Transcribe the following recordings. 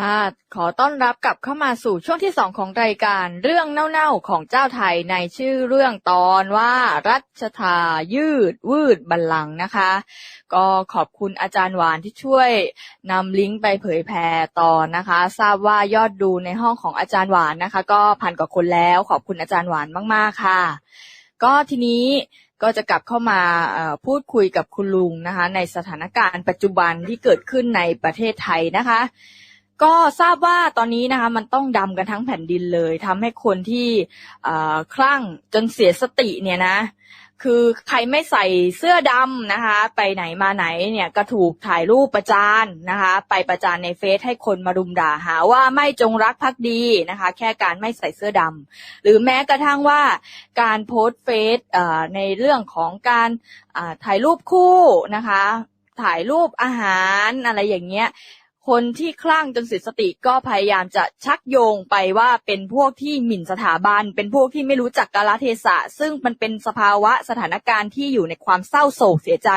ค่ะขอต้อนรับกลับเข้ามาสู่ช่วงที่สองของรายการเรื่องเน่าๆของเจ้าไทยในชื่อเรื่องตอนว่ารัชทายืดวืดบัลลังก์นะคะ ก็ขอบคุณอาจารย์หวานที่ช่วยนำลิงก์ไปเผยแพร่ตอนนะคะ ทราบว่ายอดดูในห้องของอาจารย์หวานนะคะ ก็พันกว่าคนแล้วขอบคุณอาจารย์หวานมากๆค่ะ ก็ทีนี้ก็จะกลับเข้ามาพูดคุยกับคุณลุงนะคะ ในสถานการณ์ปัจจุบันที่เกิดขึ้นในประเทศไทยนะคะ ก็ทราบว่าตอนนี้นะคะ มันต้องดำกันทั้งแผ่นดินเลยทำให้คนที่อ่อคลั่งจนเสียสติเนี่ยนะ คือใครไม่ใส่เสื้อดำนะคะ ไปไหนมาไหนเนี่ยก็ถูกถ่ายรูปประจานนะคะ ไปประจานในเฟซให้คนมารุมด่าหาว่าไม่จงรักภักดีนะคะ แค่การไม่ใส่เสื้อดำหรือแม้กระทั่งว่าการโพสต์เฟซอ่อในเรื่องของการอ่าถ่ายรูปคู่นะคะถ่ายรูปอาหารอะไรอย่างเงี้ย คนที่คลั่งจนเสียสติก็พยายามจะชักโยงไปว่าเป็นพวกที่หมิ่นสถาบัน เป็นพวกที่ไม่รู้จักกาลเทศะ ซึ่งมันเป็นสภาวะสถานการณ์ที่อยู่ในความเศร้าโศกเสียใจ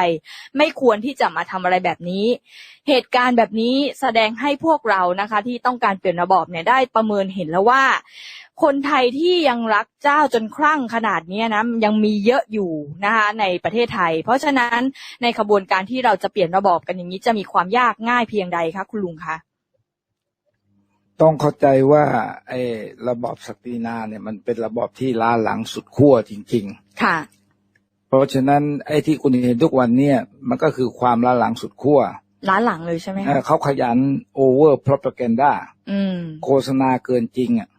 ไม่ควรที่จะมาทำอะไรแบบนี้ เหตุการณ์แบบนี้แสดงให้พวกเรานะคะ ที่ต้องการเปลี่ยนระบอบเนี่ยได้ประเมินเห็นแล้วว่า คนไทยที่ยังรักเจ้าจนคลั่งขนาดเนี้ยนะยังมีเยอะอยู่นะคะในประเทศไทย เพราะฉะนั้นในขบวนการที่เราจะเปลี่ยนระบอบกันอย่างนี้จะมีความยากง่ายเพียงใดคะคุณลุงคะต้องเข้าใจว่าไอ้ระบอบศักดินาเนี่ยมันเป็นระบอบที่ล้าหลังสุดขั้วจริงค่ะๆเพราะฉะนั้นไอ้ที่คุณเห็นทุกวันเนี่ยมันก็คือความล้าหลังสุดขั้วล้านหลังเลยใช่ไหมเอ่คะอเขาขยันโอเวอร์ r o p a g a n d a อืมโฆษณาเกินจริงอะ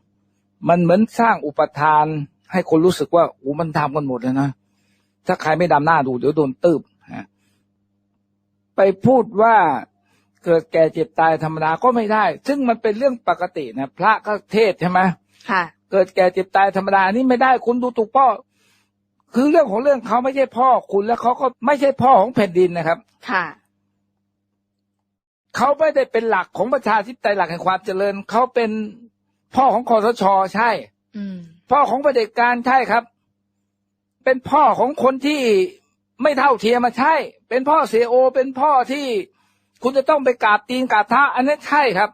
มันเหมือนสร้างอุปทาน ให้คนรู้สึกว่าโอ้มันทำกันหมดเลยนะถ้าใครไม่ดำหน้าดูเดี๋ยวโดนตืบฮะไปพูดว่าเกิดแก่เจ็บตายธรรมดาก็ไม่ได้ ซึ่งมันเป็นเรื่องปกตินะพระก็เทศน์ใช่ไหมค่ะ เกิดแก่เจ็บตายธรรมดานี่ไม่ได้คุณดูถูกพ่อ คือเรื่องของเรื่องเขาไม่ใช่พ่อคุณแล้วเขาก็ไม่ใช่พ่อของแผ่นดินนะครับ ค่ะเขาไม่ได้เป็นหลักของประชาธิปไตยหลักแห่งความเจริญเขาเป็น พ่อของคอสชใช่ อืม พ่อของประเผด็จการใช่ครับ เป็นพ่อของคนที่ไม่เท่าเทียมมาใช่ เป็นพ่อเสียโอ เป็นพ่อที่คุณจะต้องไปกราบตีนกราบเท้าอันนั้นใช่ครับ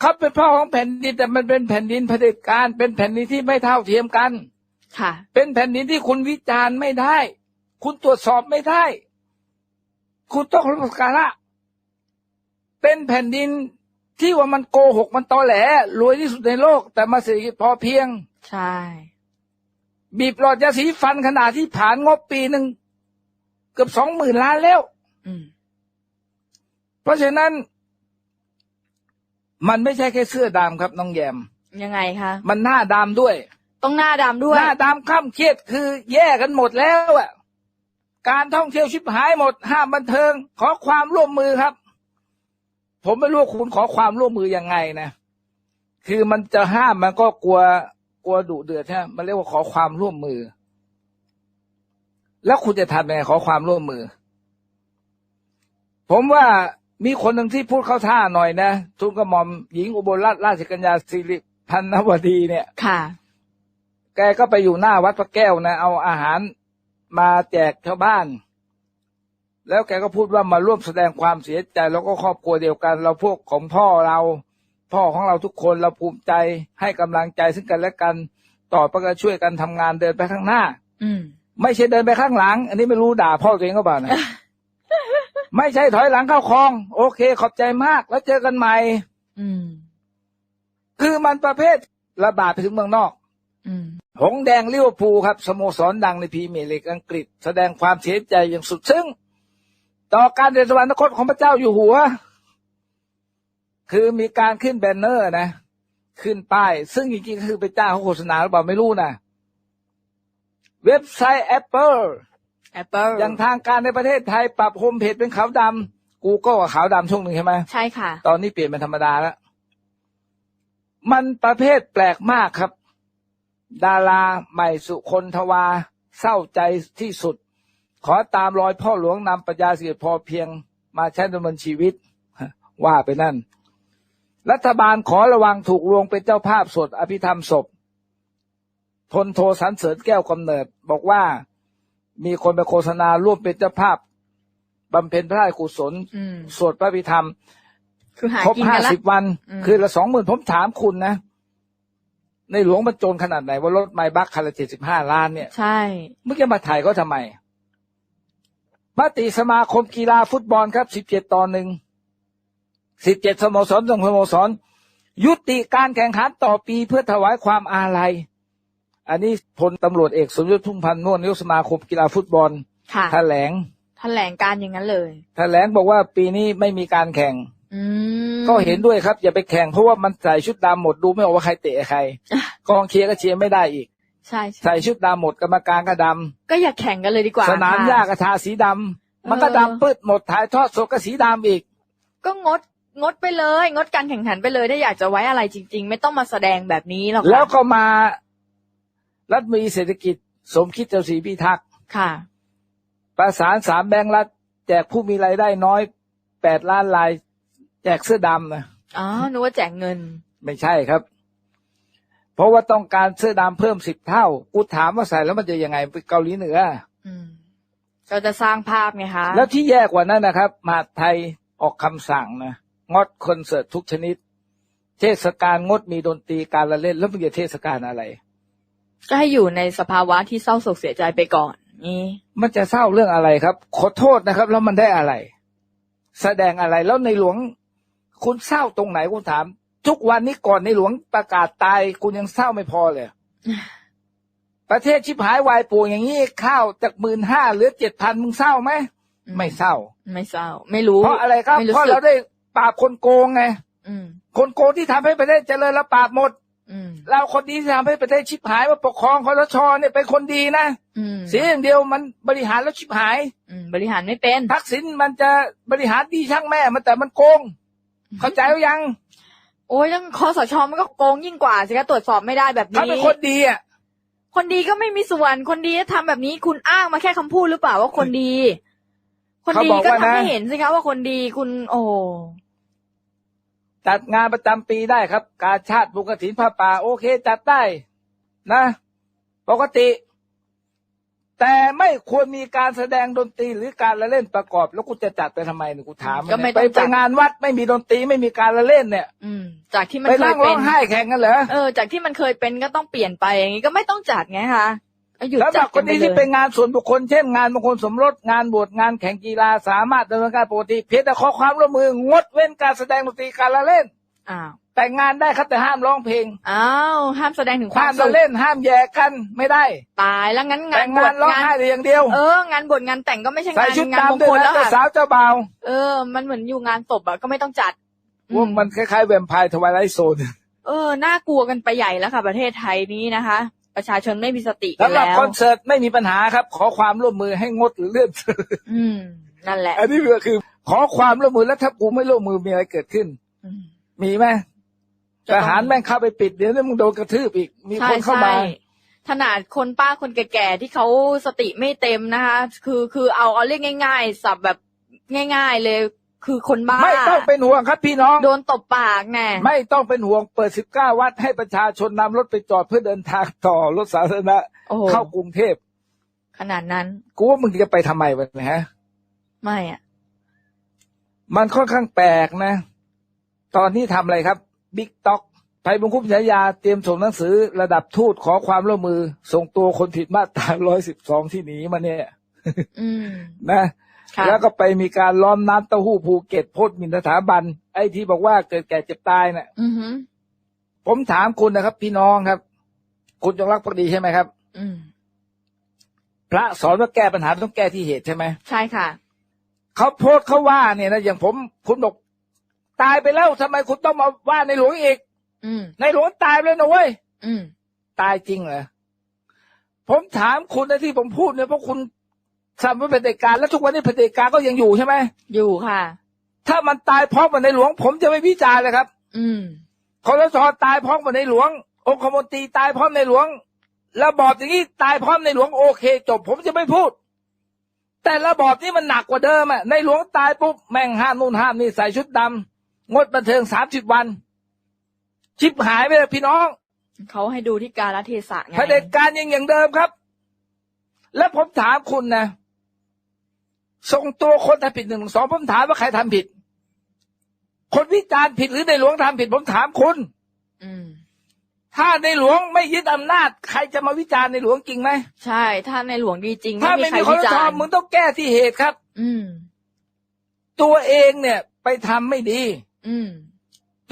เขาเป็นพ่อของแผ่นดินแต่มันเป็นแผ่นดินเผด็จการ เป็นแผ่นดินที่ไม่เท่าเทียมกัน ค่ะ เป็นแผ่นดินที่คุณวิจารณ์ไม่ได้ คุณตรวจสอบไม่ได้ คุณต้องรับการะเป็นแผ่นดิน ที่ว่ามันโกหกมันตอแหลรวยที่สุดในโลก แต่มาเศรษฐกิจพอเพียง ใช่ บีบหลอดยาสีฟันขนาดที่ผ่านงบปีหนึ่งเกือบสองหมื่นล้านแล้วอืมเพราะฉะนั้น มันไม่ใช่แค่เสื้อดำครับน้องแยม ยังไงคะ มันหน้าดำด้วย ต้องหน้าดำด้วย หน้าดำข้ามเครียดคือ แย่กันหมดแล้วอะการท่องเที่ยวชิบหายหมดห้ามบันเทิง ขอความร่วมมือครับ ผมไม่รู้ว่าคุณขอความร่วมมือยังไงนะ คือมันจะห้ามมันก็กลัวกลัวดุเดือดใช่ไหมมันเรียกว่าขอความร่วมมือ แล้วคุณจะทำยังไงขอความร่วมมือ ผมว่ามีคนหนึ่งที่พูดเข้าท่าหน่อยนะทุนกระหม่อมหญิงอุบลราชราชกัญญาสิริพันนวดีเนี่ย ค่ะ แกก็ไปอยู่หน้าวัดพระแก้วนะ เอาอาหารมาแจกชาวบ้าน แล้วแกก็พูดว่ามาร่วมแสดงความเสียใจแล้วก็ครอบครัวเดียวกัน เราพวกของพ่อเรา พ่อของเราทุกคนเราภูมิใจให้กำลังใจซึ่งกันและกัน ต่อไปก็ช่วยกันทำงานเดินไปข้างหน้า อืมไม่ใช่เดินไปข้างหลัง อันนี้ไม่รู้ด่าพ่อตัวเองก็เปล่านะไม่ใช่ถอยหลังเข้าคลอง โอเค ขอบใจมาก แล้วเจอกันใหม่อืมคือมันประเภทระบาดไปถึงเมืองนอกอืมหงส์แดงลิเวอร์พูลครับสโมสรดังในพรีเมียร์ลีกอังกฤษ แสดงความเสียใจอย่างสุดซึ้ง ต่อการเดินสวรรคตของพระเจ้าอยู่หัว คือมีการขึ้นแบนเนอร์นะ ขึ้นป้าย ซึ่งจริงๆก็คือไปจ้างเขาโฆษณาหรือเปล่าไม่รู้นะเว็บไซต์ Apple Apple อย่างทางการในประเทศไทยปรับโฮมเพจเป็นขาวดำกูก็ว่าขาวดำช่วงหนึ่งใช่ไหมใช่ค่ะ ตอนนี้เปลี่ยนเป็นธรรมดาแล้วมันประเภทแปลกมากครับ ดาราใหม่สุคนทวา เศร้าใจที่สุด ขอตามรอยพ่อหลวงนำปรัญญาเสียพอเพียงมาใช้ดำเนินชีวิต ว่าไปนั่น รัฐบาลขอระวังถูกลวงเป็นเจ้าภาพสวดอภิธรรมศพทนโทสันเสริญแก้วกำเนิด บอกว่ามีคนไปโฆษณาร่วมเป็นเจ้าภาพบำเพ็ญพระราชกุศลอืมสวดพระพิธรรมคือหาครบกินห้ากันละสิบวันอืมคือละสองหมื่นผมถามคุณนะ ในหลวงบรรจงขนาดไหนว่ารถไมบักคันละเจ็ดสิบห้าล้านเนี่ย ใช่ เมื่อกี้มาถ่ายก็ทำไม มติสมาคมกีฬาฟุตบอลครับสิบเจ็ดต่อหนึ่งสิบเจ็ดสโมสรส่งสโมสร ยุติการแข่งขันต่อปีเพื่อถวายความอาลัย อันนี้พลตำรวจเอกสมยศทุ่งพันธ์นวลนายกสมาคมกีฬาฟุตบอลค่ะแถลงแถลงการอย่างนั้นเลยแถลงบอกว่าปีนี้ไม่มีการแข่งอืมก็เห็นด้วยครับ อย่าไปแข่งเพราะว่ามันใส่ชุดดำหมดดูไม่ออกว่าใครเตะใคร กองเชียร์ก็เชียร์ไม่ได้อีก ใช่ใช่ใส่ชุดดำหมดกรรมการก็ดำก็อย่าแข่งกันเลยดีกว่าสนามค่ะหญ้าก็ทาสีดำมันก็เออดำปืดหมดถ่ายทอดสดก็สีดำอีก ก็งดงดไปเลย งดการแข่งขันไปเลยถ้าอยากจะไว้อะไรจริง ๆ ไม่ต้องมาแสดงแบบนี้หรอกค่ะแล้วก็มา รัฐมนตรีเศรษฐกิจ สมคิดเจ้าศรีพิทักษ์ค่ะ ประสานสามแบงก์รัฐแจกผู้มีรายได้น้อยแปดล้านราย แจกเสื้อดำนะอ๋อนึกว่าแจกเงิน ไม่ใช่ครับ เพราะว่าต้องการเสื้อดำเพิ่มสิบเท่า กูถามว่าใส่แล้วมันจะยังไงไปเกาหลีเหนืออืมก็จะสร้างภาพไงคะ แล้วที่แย่กว่านั้นนะครับ มหาดไทยออกคำสั่งนะงดคอนเสิร์ตทุกชนิด เทศกาลงดมีดนตรีการละเล่น แล้วมันจะเทศกาลอะไร ก็ให้อยู่ในสภาวะที่เศร้าโศกเสียใจไปก่อนนี่มันจะเศร้าเรื่องอะไรครับ ขอโทษนะครับ แล้วมันได้อะไร แสดงอะไรแล้วในหลวงคุณเศร้าตรงไหนคุณถาม ทุกวันนี้ก่อนในหลวงประกาศตายคุณยังเศร้าไม่พอเลย ประเทศชิบหายวายป่วงอย่างนี้ข้าวจากหมื่นห้าเหลือเจ็ดพันมึงเศร้าไหมอืมไม่เศร้า ไม่เศร้า ไม่รู้ เพราะอะไรครับม่เพราะสึกเราได้ปราบคนโกงไงอืมคนโกงที่ทำให้ประเทศเจริญและปราบหมดอืมเราคนดีที่ทำให้ประเทศชิบหายมาปกครองคอรชเนี่ยเป็นคนดีนะอืมเสียอย่างเดียวมันบริหารแล้วชิบหายอืมบริหารไม่เป็นทักษิณมันจะบริหารดีช่างแม่มันแต่มันโกง เข้าใจหรือยัง โอ้ยต้องคอสชมันก็โกงยิ่งกว่าสิคะตรวจสอบไม่ได้แบบถ้านี้เป็นคนดีอะคนดีก็ไม่มีส่วน คนดีจะทำแบบนี้คุณอ้างมาแค่คำพูดหรือเปล่าว่าคนดี คนดีก็ทำให้เห็นสิคะว่าคนดีคุณโอ้จัดงานประจำปีได้ครับ การชาติบุกถินผ้าป่า โอเค จัดได้ นะ ปกติ แต่ไม่ควรมีการแสดงดนตรีหรือการละเล่นประกอบ แล้วกูจะจัดไปทำไมเนี่ยกูถามก็ไม่เนี่ยต้ไปองไปจัดงานวัดไม่มีดนตรีไม่มีการละเล่นเนี่ย อืมจากที่มันไปเคนั่ยงเป็ร้อนงไห้แข่งกันเหรอเออจากที่มันเคยเป็นก็ต้องเปลี่ยนไปอย่างนี้ก็ไม่ต้องจัดไงคะก็หยุดแล้วแบจัดบคกันนไปนี้เลที่ยเป็นงานส่วนบุคคลเช่นงานมงคลสมรสงานบวชงานแข่งกีฬาสามารถดำเนินการปกติ เพียงแต่ขอความร่วมมืองดเว้นการแสดงดนตรีการละเล่นอ้าว แต่งงานได้ครับแต่ห้ามร้องเพลงอ้าวห้ามแสดงถึงควาห้ามมสุละขเล่นห้ามแย่กันไม่ได้ ตายแล้วงั้นงาแต่นงบวงาชนร้องงานไห้แต่อย่างเดียว เออ งานบวชงานแต่งก็ไม่ใช่ใส่งานชุดงานมงดำด้ควยลนะแล้วแต่ค่ะสาวเจ้าบ่าวเออ มันเหมือนอยู่งานศพอะก็ไม่ต้องจัดวงมันคล้ายๆแวมไพร์ทวายไลท์โซนเออน่ากลัวกันไปใหญ่แล้วค่ะ ประเทศไทยนี้นะคะ ประชาชนไม่มีสติกันสำหรับแล้วคอนเสิร์ตไม่มีปัญหาครับ ขอความร่วมมือให้งดหรือเลื่อน อืม นั่นแหละอันนี้ก็คือ ขอความร่วมมือแล้วถ้ากูไม่ร่วมมือมีอะไรเกิดขึ้น อืมมีไหมจะ ทต้องหารแม่งเข้าไปปิดเดี๋ยวนี้มึงโดนกระทืบอีก มีใช่คนเข้าใช่มาขนาดคนป้าคนแก่ๆที่เขาสติไม่เต็มนะคะ คือคือเอาเอาเรียกง่าย ๆ สับแบบง่าย ๆ เลยคือคนบ้าไม่ต้องเป็นห่วงครับพี่น้อง โดนตบปากแน่ไม่ต้องเป็นห่วงเปิด19วัดให้ประชาชนนำรถไปจอดเพื่อเดินทางต่อรถสาธารณะโอ้โหเข้ากรุงเทพ ขนาดนั้น กูว่ามึงจะไปทำไมวะเนี่ยฮะ ไม่อะ มันค่อนข้างแปลกนะ ตอนนี้ทำอะไรครับ บิ๊กต็อกไทยบุญคุ้มฉายาเตรียมส่งหนังสือระดับทูตขอความร่วมมือ ส่งตัวคนผิดมาตรา112ที่หนีมาเนี่ยอืมนะค่ะแล้วก็ไปมีการล้อมน้ำเต้าหู้ภูเก็ตโพดหมินสถาบัน ไอ้ที่บอกว่าเกิดแก่เจ็บตายน่ะอือหือผมถามคุณนะครับ พี่น้องครับ คุณจงรักภักดีใช่ไหมครับอืมพระสอนว่าแก้ปัญหาต้องแก้ที่เหตุใช่ไหมใช่ค่ะเขาโพสต์เขาว่าเนี่ยนะอย่างผมคุณบอก ตายไปแล้วทำไมคุณต้องมาว่าในหลวงอีก อืมในหลวงตายไปแล้วนะเว้ยอืมตายจริงเหรอผมถามคุณนะที่ผมพูดเนี่ยเพราะคุณทำว่าเผด็จการแล้วทุกวันนี้เผด็จการก็ยังอยู่ใช่ไหมอยู่ค่ะ ถ้ามันตายพร้อมกับในหลวง ผมจะไม่วิจารณ์เลยครับ อืมคอรสตายพร้อมกับในหลวง องคมนตรีตายพร้อมในหลวงระบอบอย่างนี้ตายพร้อมในหลวงโอเค จบผมจะไม่พูด แต่ระบอบนี้มันหนักกว่าเดิมอะในหลวงตายปุ๊บแม่งห้ามนู่นห้ามนี่ใส่ชุดดำ งดบันเทิงสามสิบวัน ชิบหายไปเลยพี่น้อง เขาให้ดูที่การละเทศะไงเผด็จการยังอย่างเดิมครับ แล้วผมถามคุณนะส่งตัวคนทำผิดหนึ่งสองผมถามว่าใครทำผิด คนวิจารณ์ผิดหรือในหลวงทำผิด ผมถามคุณอืมถ้าในหลวงไม่ยึดอำนาจ ใครจะมาวิจารณ์ในหลวงจริงไหมใช่ ถ้าในหลวงดีจริงถ้าไม่ไม่มีใครมีคนวิจารณ์ทำมึงต้องแก้ที่เหตุครับ อืม ตัวเองเนี่ย ไปทำไม่ดี อืม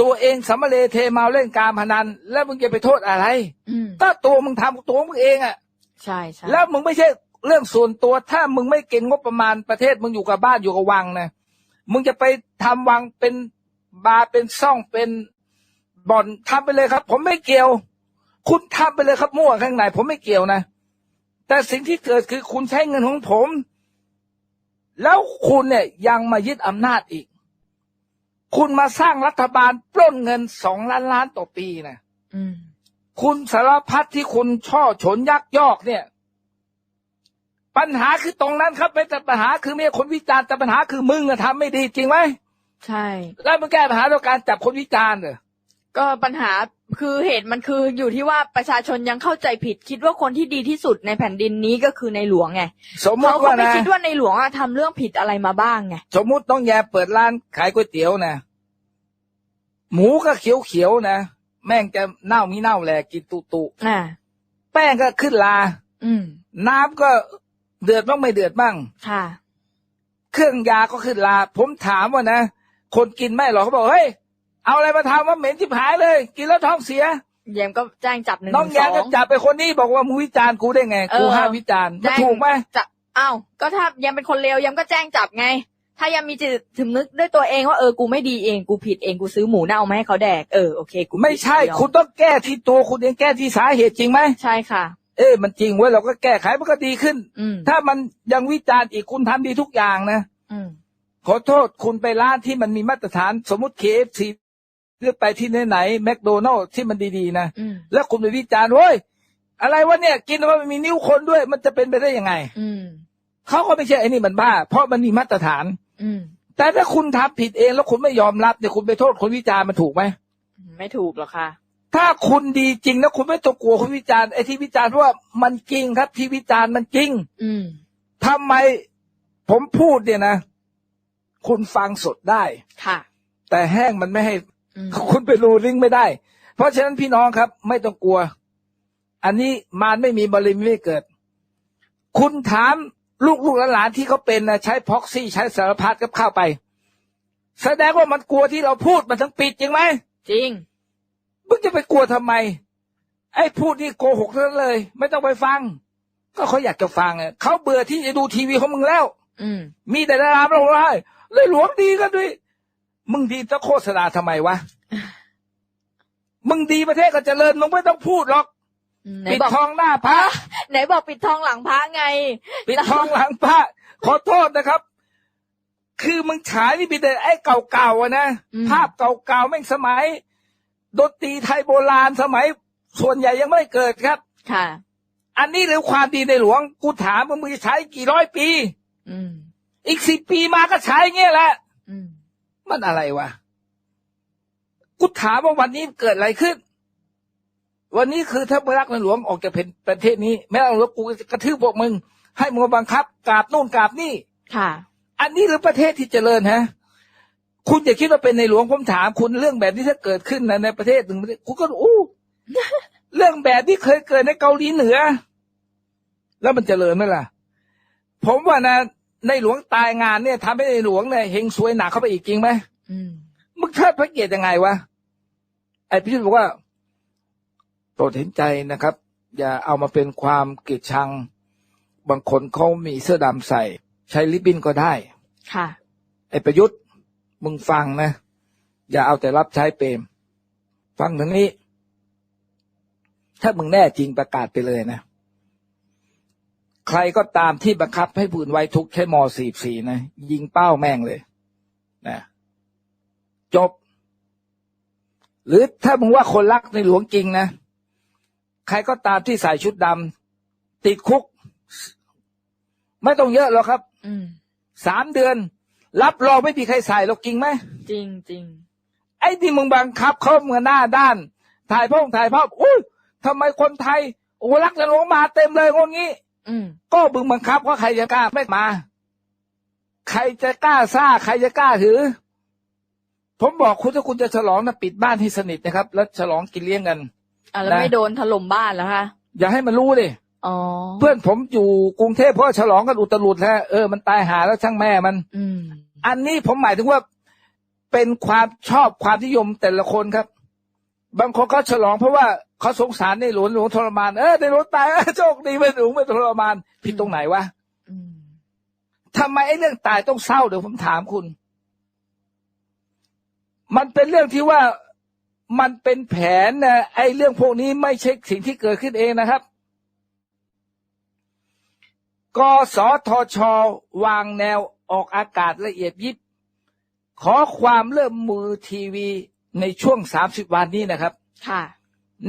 ตัวเองสำเร็จเทเมาเล่นการพนัน แล้วมึงจะไปโทษอะไรอืมก็ตัวมึงทำตัวมึงเองอะใช่ใช่แล้วมึงไม่ใช่เรื่องส่วนตัวถ้ามึงไม่เก่งงบประมาณประเทศ มึงอยู่กับบ้านอยู่กับวังนะมึงจะไปทำวังเป็นบาร์เป็นซ่องเป็นบ่อนทำไปเลยครับ ผมไม่เกี่ยว คุณทำไปเลยครับมั่วข้างในผมไม่เกี่ยวนะ แต่สิ่งที่เกิดคือคุณใช้เงินของผม แล้วคุณเนี่ยยังมายึดอำนาจอีก คุณมาสร้างรัฐบาลปล้นเงินสองล้านล้านต่อปีนะอืมคุณสารพัดที่คุณช่อฉนยักยอกเนี่ย ปัญหาคือตรงนั้นครับไม่แต่ปัญหาคือไม่ใช่คนวิจารณ์แต่ปัญหาคือมึงอะทำไม่ดีจริงไหมใช่ แล้วมึงแก้ปัญหาด้วยการจับคนวิจารณ์เหรอก็ปัญหา คือเหตุมันคืออยู่ที่ว่าประชาชนยังเข้าใจผิดคิดว่าคนที่ดีที่สุดในแผ่นดินนี้ก็คือในหลวงไงสมมเขาติก็ว่าไม่นะ คิดว่าในหลวงอะทำเรื่องผิดอะไรมาบ้างไงสมมุติต้องแยเปิดร้านขายก๋วยเตี๋ยวนะหมูก็เขียวเขียวๆนะแม่งจะเน่ามีเน่าแหละกินตุตุอ่าแป้งก็ขึ้นลา อืม น้ำก็เดือดบ้างไม่เดือดบ้าง ค่ะ เครื่องยาก็ขึ้นลา ผมถามว่านะ คนกินไม่หรอกเขาบอกเฮ้ย เอาอะไรมาทำว่าเหม็นชิบหายเลย กินแล้วท้องเสียแยมก็แจ้งจับหนึ่งน้องสแยอมก็งจับไปคนนี้บอกว่ามึงวิจารณ์กูได้ไงเออกูห้ามวิจารณ์มันแจ้งถูกไหมจะอ้าวก็ถ้าแยมเป็นคนเลวแยมก็แจ้งจับไง ถ้าแยมมีจิตถึงนึกด้วยตัวเองว่าเออกูไม่ดีเองกูผิดเองกูซื้อหมูเน่ามาให้เขาแดกเออโอเคกูผิดไม่ใช่ยอคุณต้องแก้ที่ตัวคุณเองแก้ที่สาเหตุจริงไหมใช่ค่ะ เอ้ยมันจริงเว้ยเราก็แก้ไขมันก็ดีขึ้นอืมถ้ามันยังวิจารณ์อีกคุณทำดีทุกอย่างนะอืมขอโทษคุณไปร้านที่มันมีมาตรฐานสมมติ KFC หรือไปที่ไหนไหนแมคโดนัลที่มันดีๆนะอืมแล้วคุณไปวิจารณ์เฮ้ยอะไรวะเนี่ย กินแล้วมันมีนิ้วคนด้วย มันจะเป็นไปได้ยังไง อืมเขาก็ไม่ใช่ไอ้นี่มันบ้า เพราะมันมีมาตรฐาน อืมแต่ถ้าคุณทำผิดเองแล้วคุณไม่ยอมรับเนี่ยคุณไปโทษคนวิจารณ์มันถูกไหมไม่ถูกหรอกค่ะ ถ้าคุณดีจริงแล้วคุณไม่ต้องกลัวคนวิจารณ์ไอ้ที่วิจารณ์เพราะว่ามันจริงครับ ที่วิจารณ์มันจริง อืมทำไมผมพูดเนี่ยนะ คุณฟังสดได้ค่ะ แต่แห้งมันไม่ให้อืม คุณไปรูลิงก์ไม่ได้ เพราะฉะนั้นพี่น้องครับ ไม่ต้องกลัว อันนี้มารไม่มีบริมไม่เกิด คุณถามลูกลูกหลานๆที่เขาเป็นนะใช้พ็อกซี่ใช้สารพัดกับเข้าไป แสดงว่ามันกลัวที่เราพูดมันทั้งปิดจริงไหมจริงมึงจะไปกลัวทำไม ไอ้พูดนี่โกหกทั้งนั้นเลย ไม่ต้องไปฟัง ก็เขาอยากจะฟังอะเขาเบื่อที่จะดูทีวีของมึงแล้ว อืมมีแต่ดาราเราได้เลยหลวงดีกันด้วย มึงดีจะโฆษณาทำไมวะ มึงดีประเทศก็เจริญมึงไม่ต้องพูดหรอกไหนปิดบอกทองหน้าพระ ไหนบอกปิดทองหลังพระไง ปิดทองหลังพระ ขอโทษนะครับ คือมึงฉายนี่มีแต่ไอ้เก่าๆอะนะอืมภาพเก่าๆแม่งสมัยดนตรีไทยโบราณสมัย ส่วนใหญ่ยังไม่เกิดครับ ค่ะ อันนี้หรือความดีในหลวง กูถามว่ามึงจะใช้กี่ร้อยปี อืมอีกสิบปีมาก็ใช้เงี้ยแหละ อืม มันอะไรวะกูถามว่าวันนี้เกิดอะไรขึ้น วันนี้คือถ้ารักในหลวงออกจากประเทศนี้ แม้เอาแล้วกูจะกระทืบพวกมึง ให้มึงมาบังคับกราบนู่นกราบนี่ค่ะ อันนี้หรือประเทศที่เจริญฮะ คุณอย่าคิดว่าเป็นในหลวงผมถามคุณเรื่องแบบนี้ถ้าเกิดขึ้นนะในประเทศหนึ่งประเทศกูก็อู้เรื่องแบบนี้เคยเกิดในเกาหลีเหนือ แล้วมันเจริญไหมล่ะ ผมว่านะ ในหลวงตายงานเนี่ยทำให้ในหลวงเนี่ยเฮงซวยหนักเข้าไปอีกจริงไหมอืมมึงเทิดพระเกียรติยังไงวะไอ้พี่บอกว่าโปรดเห็นใจนะครับ อย่าเอามาเป็นความเกลียดชัง บางคนเขามีเสื้อดำใส่ ใช้ลิบบินก็ได้ ค่ะ ไอ้ประยุทธ์มึงฟังนะ อย่าเอาแต่รับใช้เปรม ฟังทางนี้ ถ้ามึงแน่จริงประกาศไปเลยนะ ใครก็ตามที่บังคับให้ผู้อื่นไว้ทุกข์ใช้มสี่สี่นะ ยิงเป้าแม่งเลยนะจบ หรือถ้ามึงว่าคนรักในหลวงจริงนะ ใครก็ตามที่ใส่ชุดดำติดคุก ไม่ต้องเยอะหรอกครับอืมสามเดือน รับรองไม่มีใครใส่หรอกจริงไหมจริงจริงไอ้ที่มึงบังคับเขาเมื่อหน้าด้าน ถ่ายพ่องถ่ายภาพอุ้ยทำไมคนไทย โอ้รักในหลวงมาเต็มเลยงนงี้อืม ก็มึงบังคับว่าใครจะกล้าไม่มา ใครจะกล้าซ่า ใครจะกล้าถือ ผมบอกคุณถ้าคุณจะฉลองนะปิดบ้านให้สนิทนะครับ แล้วฉลองกินเลี้ยงกันอะแล้วนะไม่โดนถล่มบ้านแล้วคะอย่าให้มันรู้เลยอ๋อเพื่อนผมอยู่กรุงเทพเพราะฉลองกันอุตลุดแล้วเออมันตายหาแล้วช่างแม่มันอืมอันนี้ผมหมายถึงว่าเป็นความชอบความนิยมแต่ละคนครับ บางคนเขาฉลองเพราะว่า เขาสงสารในหลวงหลวงทรมานเออในหลวงตายเออโชคดีไม่หลวงไม่ทรมาน ผิดตรงไหนวะอืมทำไมไอ้เรื่องตายต้องเศร้าเดี๋ยวผมถามคุณ มันเป็นเรื่องที่ว่ามันเป็นแผนนะไอ้เรื่องพวกนี้ไม่ใช่สิ่งที่เกิดขึ้นเองนะครับกสทช วางแนวออกอากาศละเอียดยิบ ขอความเริ่มมือทีวีในช่วง30วันนี้นะครับ ค่ะ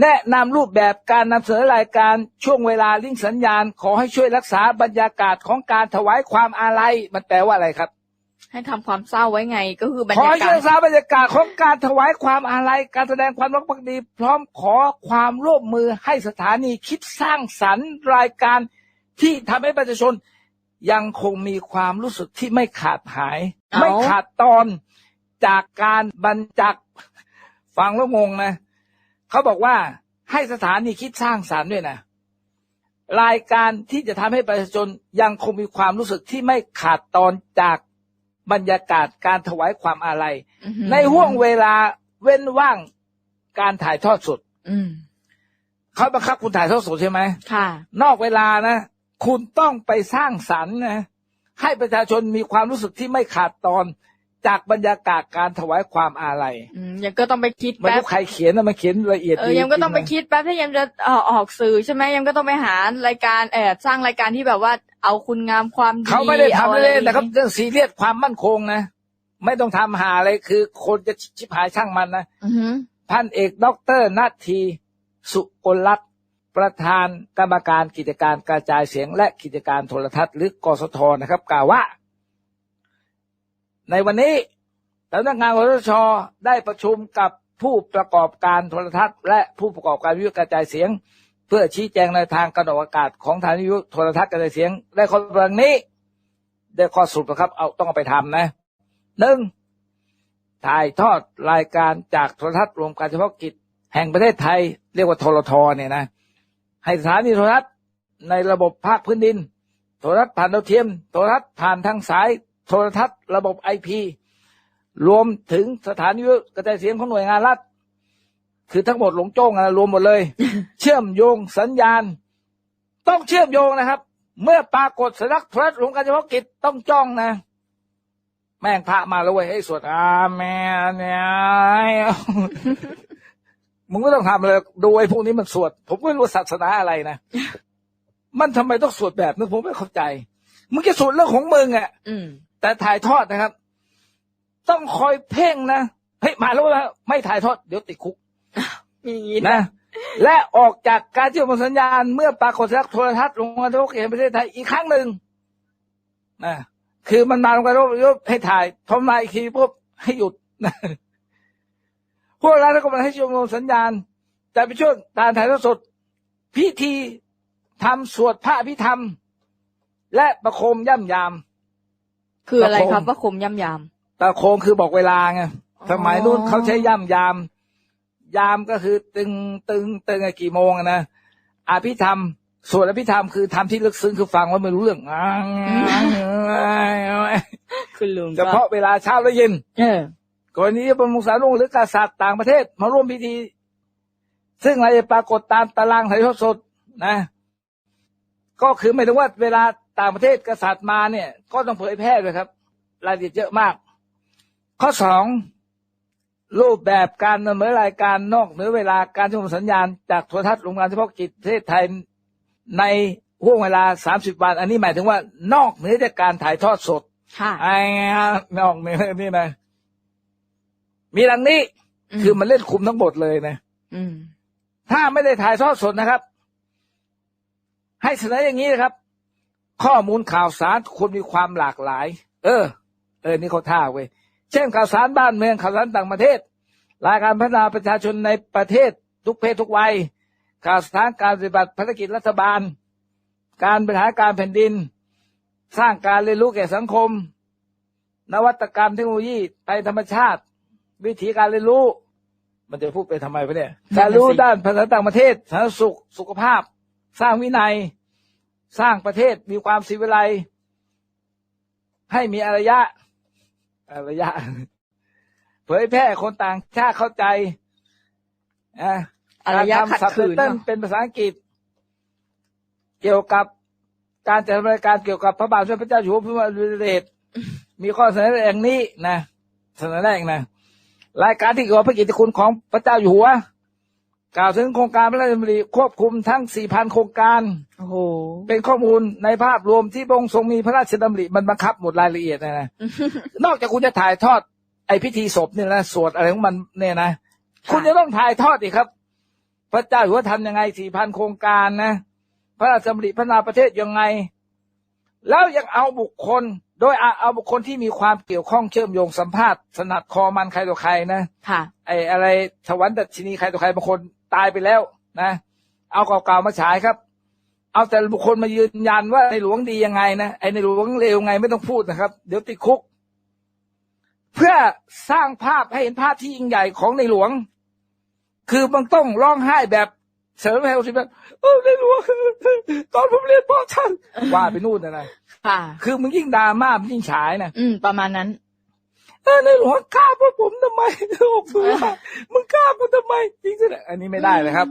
แนะนำรูปแบบการนำเสนอรายการช่วงเวลาลิงก์สัญญาณ ขอให้ช่วยรักษาบรรยากาศของการถวายความอาลัยมันแปลว่าอะไรครับ ให้ทำความเศร้าไว้ไงก็คือบรรขอยากาช่วยศรักษาบรรยากาศของการถวายความอาลัยการแสดงความรักภักดี พร้อมขอความร่วมมือให้สถานีคิดสร้างสรรค์รายการที่ทำให้ประชาชน ยังคงมีความรู้สึกที่ไม่ขาดหายเอ้าไม่ขาดตอนจากการบรรจักฟังแล้วงงนะ เขาบอกว่าให้สถานีคิดสร้างสารรค์ด้วยนะรายการที่จะทำให้ประชาชนยังคงมีความรู้สึกที่ไม่ขาดตอนจากบรรยากาศการถวายความอาลัยอื้อหือในห่วงเวลาเว้นว่างการถ่ายทอดสดอืมเขาบังคับคุณถ่ายทอดสดใช่ไหมค่ะ นอกเวลานะคุณต้องไปสร้างสรรค์นะให้ประชาชนมีความรู้สึกที่ไม่ขาดตอน จากบรรยากาศการถวายความอาลัยอืมยังก็ต้องไปคิดไม่แป๊บรู้ใครเขียนนะมันเขียนละเอียดเอดีอยังก็ต้องไปจรินะคิดแป๊บถ้ายังจะเอ่อออกสื่อใช่ไหมยังก็ต้องไปหารายการเออสร้างรายการที่แบบว่าเอาคุณงามความดีเขาไม่ได้อาทำอะเล่นอนะครับเรื่องซีเรียสความมั่นคงนะไม่ต้องทำหาอะไรคือคนจะชิบหายช่างมันนะ อือหือพันเอกด็อกเตอร์นัทที สุกลรัตน์ประธานกรรมการกิจการกระจายเสียงและกิจการโทรทัศน์หรือกสทนะครับกล่าวว่า ในวันนี้สำนักงานกสทชได้ประชุมกับผู้ประกอบการโทรทัศน์ และผู้ประกอบการวิทยุกระจายเสียง เพื่อชี้แจงในทางกำหนดอากาศของทางวิทยุโทรทัศน์กระจายเสียงได้ข้อสรุปดังนี้ ได้ข้อสรุปนะครับ เอาต้องเอาไปทำนะหนึ่งถ่ายทอดรายการจากโทรทัศน์รวมการเฉพาะกิจ แห่งประเทศไทย เรียกว่าโทรทเนี่ยนะ ให้สถานีโทรทัศน์ในระบบภาคพื้นดิน โทรทัศน์ผ่านดาวเทียม โทรทัศน์ผ่านทางสาย โทรทัศน์ ระบบไอพีรวมถึงสถานีวิทยุกระจายเสียงของหน่วยงานรัฐ คือทั้งหมดหลงโจ้งอะรวมหมดเลย เชื่อมโยงสัญญาณ ต้องเชื่อมโยงนะครับ เมื่อปรากฏสัญลักษณ์โทรทัศน์รวมการเฉพาะกิจต้องจ้องนะ แม่งพระมาแล้วเว้ยให้สวดอาเมนเนี่ยมึงไม่ต้องทำเลยดูไอ้พวกนี้มันสวด ผมก็ไม่รู้ศาสนาอะไรนะมันทำไมต้องสวดแบบนั้นผมไม่เข้าใจมึงจะสวดเรื่องของมึงอะอืม แต่ถ่ายทอดนะครับ ต้องคอยเพ่งนะเฮ้ยมาแล้วนะไม่ถ่ายทอดเดี๋ยวติดคุกมีอย่างนี้นะนะ และออกจากการเชื่อมสัญญาณ เมื่อปรากฏสัญลักษณ์โทรทัศน์ลงมาทุกเห็นประเทศไทยอีกครั้งหนึ่งนะคือมันมาลงกระทบยบให้ถ่ายทำลายอีกทีปุ๊บให้หยุดนะพวกเราแล้วก็มาให้ชมรมสัญญาณ แต่ไปช่วงการถ่ายทอดสด พิธีทำสวดพระอภิธรรม และประโคมย่ำยาม คืออะไรประโคมครับว่าคมย่ำยามตะโคงคือบอกเวลาไงอ๋อสมัยนู้นเขาใช้ย่ำยาม ยามก็คือตึงตึงตึงอะกี่โมงอะนะอภิธรรมส่วนอภิธรรมคือทำที่ลึกซึ้งคือฟังแล้วไม่รู้เรื่องคุณลุงเฉพาะเวลาเช้าและเย็นเออกรณีประมุขสารลงหรือกษัตริย์ต่างประเทศ มาร่วมพิธี ซึ่งอะไรจะปรากฏตามตารางถ่ายทอดสดนะ ก็คือหมายถึงว่าเวลาต่างประเทศกษัตริย์มาเนี่ย ก็ต้องเผยแพร่ด้วยครับ รายละเอียดเยอะมาก ข้อสองรูปแบบการดำเนินรายการนอกเหนือเวลาการชมสัญญาณ จากโทรทัศน์โรงงานเฉพาะกิจประเทศไทยในห่วงเวลา 30 วัน อันนี้หมายถึงว่านอกเหนือจากการถ่ายทอดสดค่ะไอ้นอกเหนือนี่นะ มีดังนี้ คือมันเล่นคุมทั้งหมดเลยนะถ้าไม่ได้ถ่ายทอดสดนะครับ ให้เสนออย่างนี้นะครับ ข้อมูลข่าวสารควรมีความหลากหลาย เออ เออ นี่เขาท่าเว้ยเช่นข่าวสารบ้านเมืองข่าวสารต่างประเทศรายการพัฒนาประชาชนในประเทศทุกเพศทุกวัย ข่าวสารการปฏิบัติภารกิจรัฐบาล การบริหารการแผ่นดิน สร้างการเรียนรู้แก่สังคม นวัตกรรมเทคโนโลยีภัยธรรมชาติ วิธีการเรียนรู้ มันจะพูดไปทำไมวะเนี่ยนั่นน่ะสิการรู้ด้านภาษาต่างประเทศสาธารณสุขสุขภาพ สร้างวินัย สร้างประเทศมีความศิวิไลซ์ให้มีอารยะอารยะ เผยแพร่คนต่างชาติเข้าใจอะอารยะขัดขืนการทำ subtitle เนอะเป็นภาษาอังกฤษ เกี่ยวกับการจัดรายการเกี่ยวกับพระบาทสมเด็จพระเจ้าอยู่หัวพระบรมเดชมีข้อเสนออย่างนี้นะเสนอแรกนะรายการที่เกี่ยวกับพระกิตติคุณของพระเจ้าอยู่หัว กล่าวถึงโครงการพระราชดำริควบคุมทั้ง 4,000 โครงการ โอ้โห เป็นข้อมูลในภาพรวมที่พระองค์ทรงมีพระราชดำริมันบังคับหมดรายละเอียดนะนะ นอกจากคุณจะถ่ายทอดไอพิธีศพเนี่ยนะสวดอะไรของมันเนี่ยนะค่ะคุณจะต้องถ่ายทอดอีกครับ พระเจ้าอยู่หัวทำยังไงสี่พันโครงการนะ พระราชดำริพัฒนาประเทศยังไง แล้วยังเอาบุคคล โดยเอาเอาบุคคลที่มีความเกี่ยวข้องเชื่อมโยงสัมภาษณ์สนัดคอมันใครต่อใครนะ ค่ะ ไอ้อะไรชวันดัชนีใครต่อใครบางคน ตายไปแล้วนะ เอาเก่าๆมาฉายครับ เอาแต่บุคคลมายืนยันว่าในหลวงดียังไงนะไอ้ในหลวงเลวไงไม่ต้องพูดนะครับ เดี๋ยวติดคุก เพื่อสร้างภาพให้เห็นภาพที่ยิ่งใหญ่ของในหลวง คือมันต้องร้องไห้แบบเสริมแหวสิแบบเออในหลวงตอนผมเรียนพ่อท่านว่าไปนู่นนะนะค่ะคือมึงยิ่งดราม่ามันยิ่งฉายนะอืมประมาณนั้น เออในหลวงฆ่าพวกผมทำไมโอ้โหมึงฆ่ากูทำไมจริงๆอันนี้ไม่ได้เลยครับ